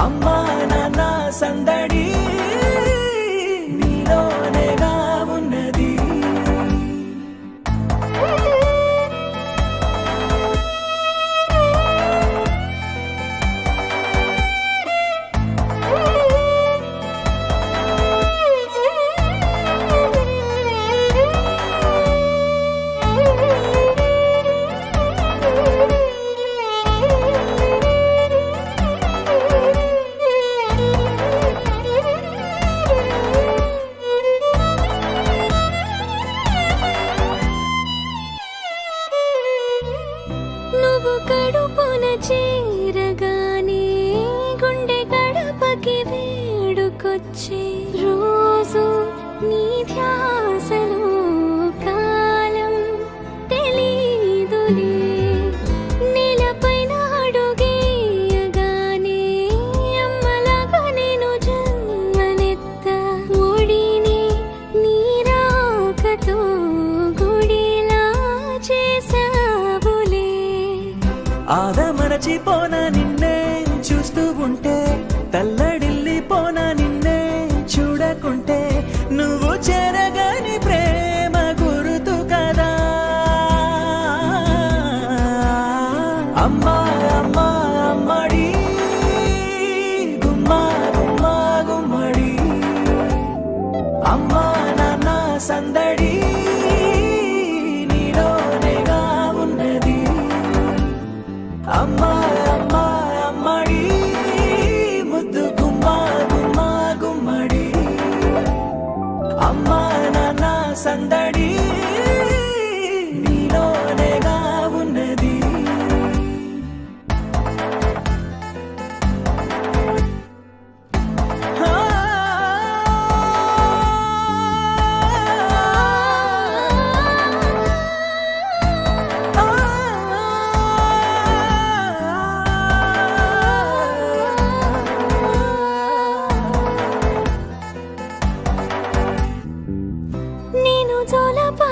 అమ్మా నాన్న సందడి వేడుకొచ్చే రోజు నీ ధ్యాసలో కాలం తెలీదులే. నేలపైన అడుగేయగానే అమ్మలాగా నేను జన్మనెత్త ఒడిని నీరాకతో గుడిలా చేసావులే ఆదమరచిపోన నిన్నే చూస్తూ ఉంటే తల్లడిల్లిపోన నాన్న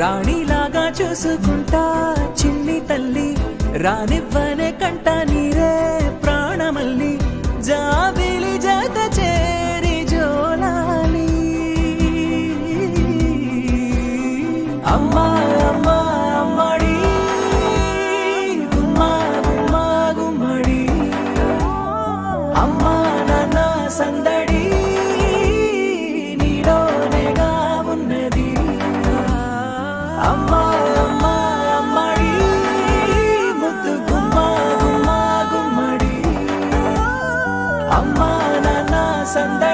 రాణిలాగా చూసుకుంటా చిన్ని తల్లి రానివ్వనే కంటా నీ அம்மா நானா சண்டை